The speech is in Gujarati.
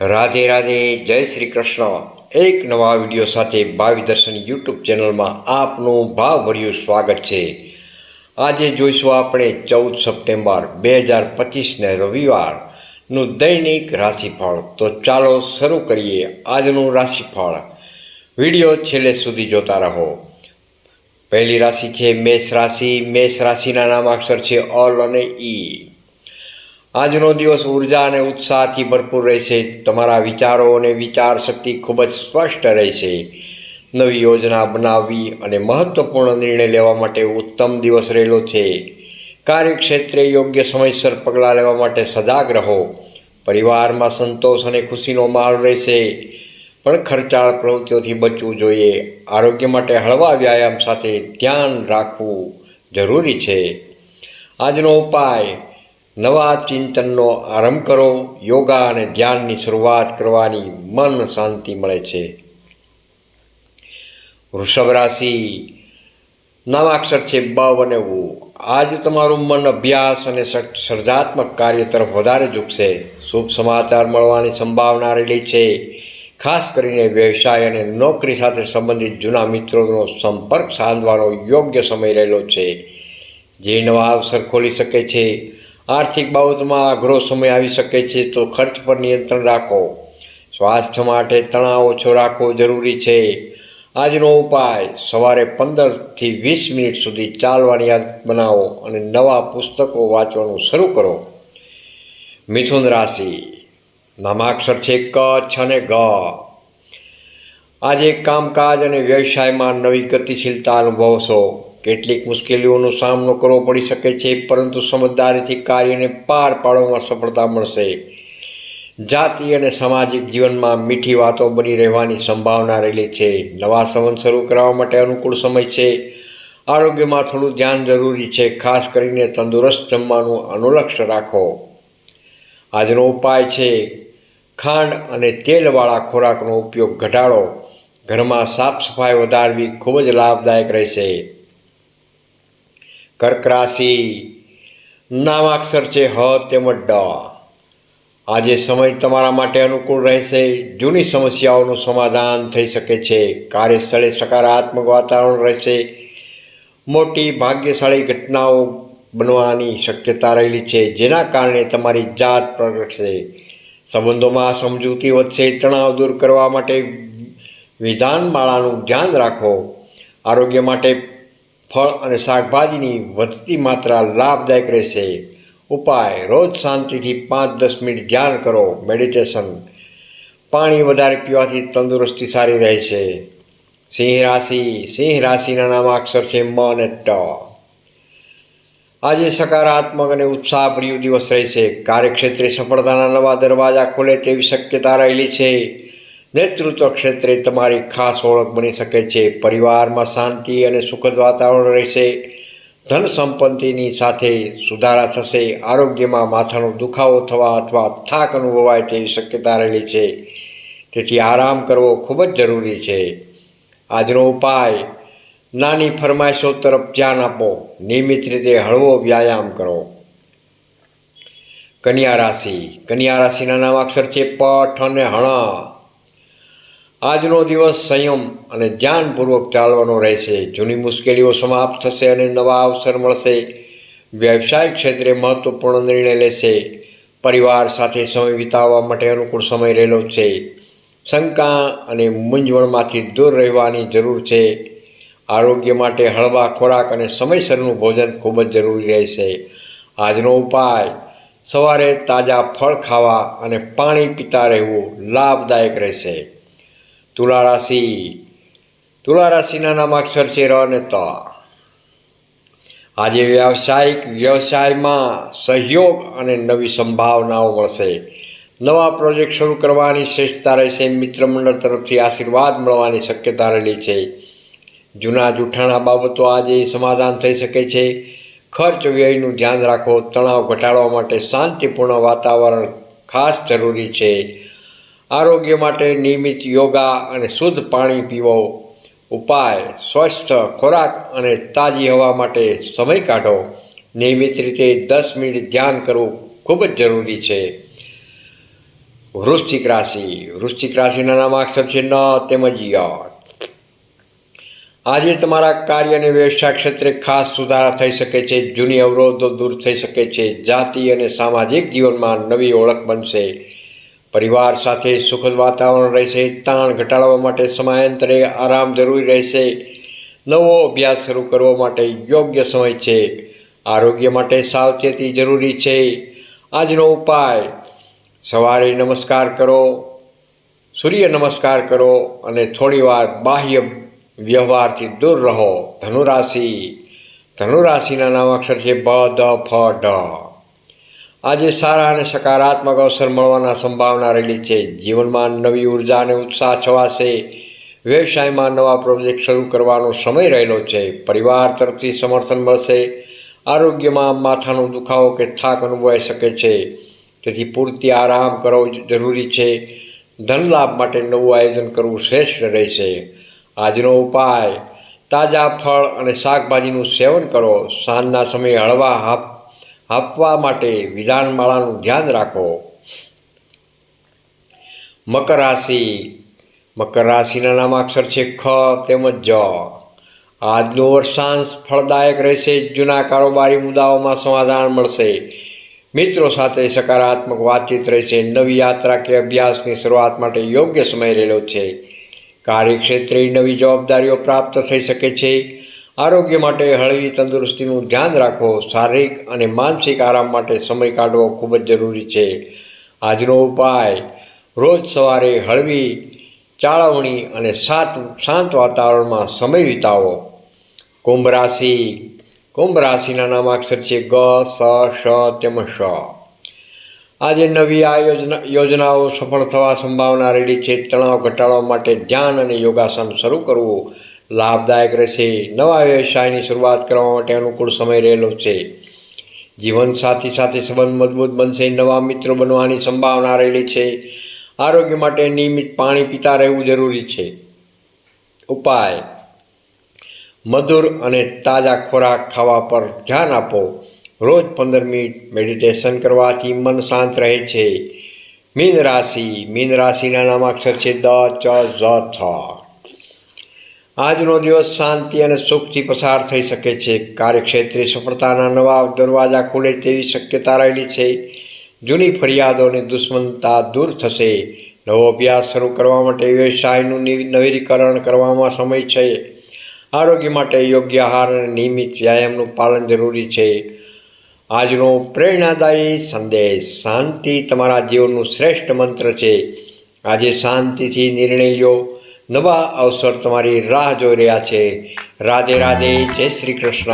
રાધે રાધે, જય શ્રી કૃષ્ણ. એક નવા વીડિયો સાથે ભાવિ દર્શન યુટ્યુબ ચેનલમાં આપનું ભાવભર્યું સ્વાગત છે. આજે જોઈશું આપણે ચૌદ સપ્ટેમ્બર બે હજાર પચીસને રવિવારનું દૈનિક રાશિફળ. તો ચાલો શરૂ કરીએ આજનું રાશિફળ. વીડિયો છેલ્લે સુધી જોતા રહો. પહેલી રાશિ છે મેષ રાશિ. મેષ રાશિના નામાક્ષર છે અલ અને ઈ. આજનો દિવસ ઊર્જા અને ઉત્સાહથી ભરપૂર રહેશે. તમારા વિચારો અને વિચાર શક્તિ ખૂબ જ સ્પષ્ટ રહેશે. નવી યોજના બનાવવી અને મહત્ત્વપૂર્ણ નિર્ણય લેવા માટે ઉત્તમ દિવસ રહેલો છે. કાર્યક્ષેત્રે યોગ્ય સમયસર પગલાં લેવા માટે સજાગ રહો. પરિવારમાં સંતોષ અને ખુશીનો માહોલ રહેશે. પણ ખર્ચાળ પ્રવૃત્તિઓથી બચવું જોઈએ. આરોગ્ય માટે હળવા વ્યાયામ સાથે ધ્યાન રાખવું જરૂરી છે. આજનો ઉપાય નવા ચિંતનનો આરંભ કરો. યોગા અને ધ્યાનની શરૂઆત કરવાની મન શાંતિ મળે છે. વૃષભ રાશિ નામાક્ષર છે બ બનેવું આજ તમારું મન અભ્યાસ અને સર્- સર્જાત્મક કાર્ય તરફ વધારે ઝૂકશે. શુભ સમાચાર મળવાની સંભાવના રહેલી છે. ખાસ કરીને વ્યવસાય અને નોકરી સાથે સંબંધિત જૂના મિત્રોનો સંપર્ક સાધવાનો યોગ્ય સમય રહેલો છે. જે નવા અવસર ખોલી શકે છે. આર્થિક બાબતમાં અઘરો સમય આવી શકે છે તો ખર્ચ પર નિયંત્રણ રાખો. સ્વાસ્થ્ય માટે તણાવ ઓછો રાખવો જરૂરી છે. આજનો ઉપાય, સવારે પંદરથી વીસ મિનિટ સુધી ચાલવાની આદત બનાવો અને નવા પુસ્તકો વાંચવાનું શરૂ કરો. મિથુન રાશિ નામાક્ષર છે ક, છ અને ગ. આજે કામકાજ અને વ્યવસાયમાં નવી ગતિશીલતા અનુભવશો. કેટલીક મુશ્કેલીઓનો સામનો કરવો પડી શકે છે, પરંતુ સમજદારીથી કાર્યને પાર પાડવામાં સફળતા મળશે. જાતિ અને સામાજિક જીવનમાં મીઠી વાતો બની રહેવાની સંભાવના રહેલી છે. નવા સંબંધ શરૂ કરવા માટે અનુકૂળ સમય છે. આરોગ્યમાં થોડું ધ્યાન જરૂરી છે. ખાસ કરીને તંદુરસ્ત જમવાનું અનુલક્ષ રાખો. આજનો ઉપાય છે, ખાંડ અને તેલવાળા ખોરાકનો ઉપયોગ ઘટાડો. ઘરમાં સાફ સફાઈ વધારવી ખૂબ જ લાભદાયક રહેશે. કર્ક રાશિ નામાક્ષર છે હ તેમજ ડ. આજે સમય તમારા માટે અનુકૂળ રહેશે. જૂની સમસ્યાઓનું સમાધાન થઈ શકે છે. કાર્યસ્થળે સકારાત્મક વાતાવરણ રહેશે. મોટી ભાગ્યશાળી ઘટનાઓ બનવાની શક્યતા રહેલી છે. જેના કારણે તમારી જાત પ્રગટશે. સંબંધોમાં સમજૂતી વધશે. તણાવ દૂર કરવા માટે વિધાનમાળાનું ધ્યાન રાખો. આરોગ્ય માટે ફળ અને શાકભાજીની વધતી માત્રા લાભદાયક રહેશે. ઉપાય, રોજ શાંતિથી પાંચ દસ મિનિટ ધ્યાન કરો. મેડિટેશન. પાણી વધારે પીવાથી તંદુરસ્તી સારી રહે છે સિંહ રાશિ, સિંહ રાશિના નામ અક્ષર છે મ અને ટ. આજે સકારાત્મક અને ઉત્સાહભર્યું દિવસ રહેશે. કાર્યક્ષેત્રે સફળતાના નવા દરવાજા ખોલે તેવી શક્યતા રહેલી છે. નેતૃત્વ ક્ષેત્રે તમારી ખાસ ઓળખ બની શકે છે. પરિવારમાં શાંતિ અને સુખદ વાતાવરણ રહેશે. ધન સંપત્તિની સાથે સુધારા થશે. આરોગ્યમાં માથાનો દુખાવો થવા અથવા થાક અનુભવાય તેવી શક્યતા રહેલી છે. તેથી આરામ કરવો ખૂબ જ જરૂરી છે. આજનો ઉપાય, નાની ફરમાઈશો તરફ ધ્યાન આપો. નિયમિત રીતે હળવો વ્યાયામ કરો. કન્યા રાશિ. કન્યા રાશિના નામ અક્ષર છે, પઠ અને હણ. આજનો દિવસ સંયમ અને ધ્યાનપૂર્વક ચાલવાનો રહેશે. જૂની મુશ્કેલીઓ સમાપ્ત થશે અને નવા અવસર મળશે. વ્યવસાય ક્ષેત્રે મહત્વપૂર્ણ નિર્ણય લેશે. પરિવાર સાથે સમય વિતાવવા માટે અનુકૂળ સમય રહેલો છે. શંકા અને મૂંઝવણમાંથી દૂર રહેવાની જરૂર છે. આરોગ્ય માટે હળવા ખોરાક અને સમયસરનું ભોજન ખૂબ જ જરૂરી રહેશે. આજનો ઉપાય, સવારે તાજા ફળ ખાવા અને પાણી પીતા રહેવું લાભદાયક રહેશે. તુલા રાશિ તુલા રાશિના નામ અક્ષર છે ર અને ત. આજે વ્યવસાયિક વ્યવસાયમાં સહયોગ અને નવી સંભાવનાઓ મળશે. નવા પ્રોજેક્ટ શરૂ કરવાની શ્રેષ્ઠતા રહેશે. મિત્ર મંડળ તરફથી આશીર્વાદ મળવાની શક્યતા રહેલી છે. જૂના જૂઠાણા બાબતો આજે સમાધાન થઈ શકે છે. ખર્ચ વ્યયનું ધ્યાન રાખો. તણાવ ઘટાડવા માટે શાંતિપૂર્ણ વાતાવરણ ખાસ જરૂરી છે. આરોગ્ય માટે નિયમિત યોગા અને શુદ્ધ પાણી પીવો. ઉપાય, સ્વસ્થ ખોરાક અને તાજી હવા માટે સમય કાઢો. નિયમિત રીતે દસ મિનિટ ધ્યાન કરવું ખૂબ જ જરૂરી છે. વૃશ્ચિક રાશિ. વૃશ્ચિક રાશિના નામાક્ષર છે ન, તેમજ ય. આજે તમારા કાર્ય અને વ્યવસાય ક્ષેત્રે ખાસ સુધારા થઈ શકે છે. જૂની અવરોધો દૂર થઈ શકે છે. જાતિ અને સામાજિક જીવનમાં નવી ઓળખ બનશે. પરિવાર સાથે સુખદ વાતાવરણ રહેશે, તાણ ઘટાડવા માટે સમયાંતરે આરામ જરૂરી રહેશે. નવો અભ્યાસ શરૂ કરવા માટે યોગ્ય સમય છે. આરોગ્ય માટે સાવચેતી જરૂરી છે. આજનો ઉપાય, સવારે નમસ્કાર કરો, સૂર્ય નમસ્કાર કરો અને થોડીવાર બાહ્ય વ્યવહારથી દૂર રહો. ધનુરાશિ, ધનુરાશિના નામ અક્ષર છે બ, ધ, ફ, ઢ. આજે સારા અને સકારાત્મક અવસર મળવાના સંભાવના રહેલી છે. જીવનમાં નવી ઊર્જા અને ઉત્સાહ છવાશે. વ્યવસાયમાં નવા પ્રોજેક્ટ શરૂ કરવાનો સમય રહેલો છે. પરિવાર તરફથી સમર્થન મળશે. આરોગ્યમાં માથાનો દુખાવો કે થાક અનુભવાઈ શકે છે. તેથી પૂરતી આરામ કરવો જરૂરી છે. ધન લાભ માટે નવું આયોજન કરવું શ્રેષ્ઠ રહેશે. આજનો ઉપાય, તાજા ફળ અને શાકભાજીનું સેવન કરો. સાંજના સમયે હળવા હાપ આપવા માટે વિધાનમાળાનું ધ્યાન રાખો. મકર રાશિ. મકર રાશિના નામાક્ષર છે ખ તેમજ જ. આજનો વર્ષાંશ ફળદાયક રહેશે. જૂના કારોબારી મુદ્દાઓમાં સમાધાન મળશે. મિત્રો સાથે સકારાત્મક વાતચીત રહેશે. નવી યાત્રા કે અભ્યાસની શરૂઆત માટે યોગ્ય સમય રહેલો છે. કાર્યક્ષેત્રે નવી જવાબદારીઓ પ્રાપ્ત થઈ શકે છે. આરોગ્ય માટે હળવી તંદુરસ્તીનું ધ્યાન રાખો. શારીરિક અને માનસિક આરામ માટે સમય કાઢવો ખૂબ જ જરૂરી છે. આજનો ઉપાય, રોજ સવારે હળવી ચાળવણી અને સાત, શાંત વાતાવરણમાં સમય વિતાવો. કુંભ રાશિ, કુંભ રાશિના નામાક્ષર છે ગ, સ, શ તેમજ શ. આજે નવી આ યોજના, યોજનાઓ સફળ થવા સંભાવના રહેલી છે. તણાવ ઘટાડવા માટે ધ્યાન અને યોગાસન શરૂ કરવું લાભદાયક રહેશે. નવા વ્યવસાયની શરૂઆત કરવા માટે અનુકૂળ સમય રહેલો છે. જીવનસાથી સાથે સંબંધ મજબૂત બનશે. નવા મિત્રો બનવાની સંભાવના રહેલી છે. આરોગ્ય માટે નિયમિત પાણી પીતા રહેવું જરૂરી છે. ઉપાય. મધુર અને તાજા ખોરાક ખાવા પર ધ્યાન આપો. રોજ પંદર મિનિટ મેડિટેશન કરવાથી મન શાંત રહે છે. મીન રાશિ. મીન રાશિના નામાક્ષર છે દ, ચ, ઝ, થ. આજનો દિવસ શાંતિ અને સુખથી પસાર થઈ શકે છે. કાર્યક્ષેત્રે સફળતાના નવા દરવાજા ખુલે તેવી શક્યતા રહેલી છે. જૂની ફરિયાદો અને દુશ્મનતા દૂર થશે. નવો અભ્યાસ શરૂ કરવા માટે વ્યવસાયનું નવીનીકરણ કરવામાં સમય છે. આરોગ્ય માટે યોગ્ય આહાર અને નિયમિત વ્યાયામનું પાલન જરૂરી છે. આજનો પ્રેરણાદાયી સંદેશ, શાંતિ તમારા જીવનનું શ્રેષ્ઠ મંત્ર છે. આજે શાંતિથી નિર્ણય લો. નવા અવસર તમારી રાહ જોઈ રહ્યા છે. રાધે રાધે જય શ્રી કૃષ્ણ.